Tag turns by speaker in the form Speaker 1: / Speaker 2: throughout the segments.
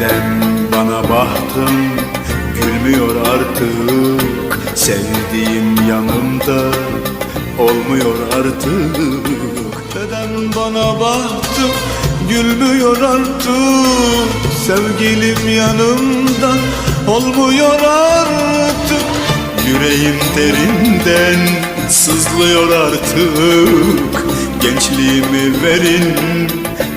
Speaker 1: terimden bana baktım Gülmüyor artık. Sevdiğim yanımda Olmuyor artık. Neden bana baktım gülmüyor artık. Sevgilim yanımda olmuyor artık. Yüreğim derinden sızlıyor artık. Gençliğimi verin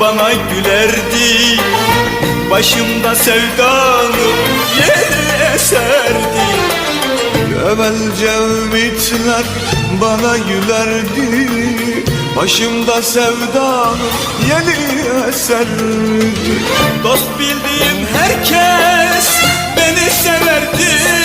Speaker 1: bana gülerdi. Başımda sevdanın yeri eserdi Evvelce ümitler bana gülerdi. Başımda sevdanın yeni eserdi Dost bildiğim herkes beni severdi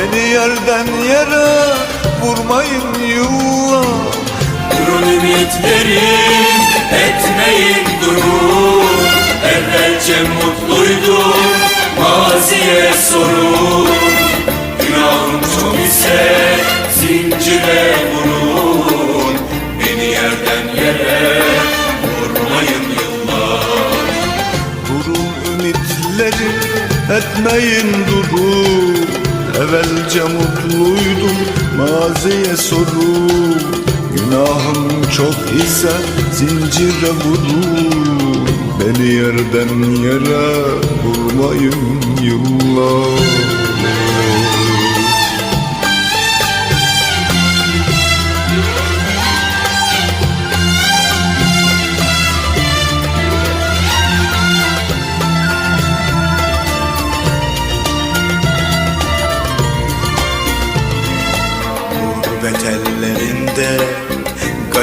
Speaker 1: Beni yerden yere vurmayın yıllar
Speaker 2: Durun ümitlerin etmeyin durun. Evvelce mutluydum maziye sorun. Günahım çok ise zincire vurun. Beni yerden yere vurmayın yıllar
Speaker 1: Durun ümitleri etmeyin durun Evvelce mutluydum maziye sorun Günahım çok ise zincire vurun Beni yerden yere vurmayın yıllar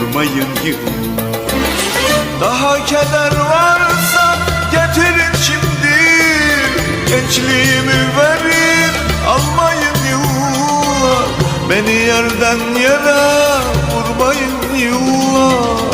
Speaker 1: Vurmayın yıllar Daha keder varsa Getirin şimdi. Gençliğimi verin Almayın yıllar Beni yerden yere Vurmayın yıllar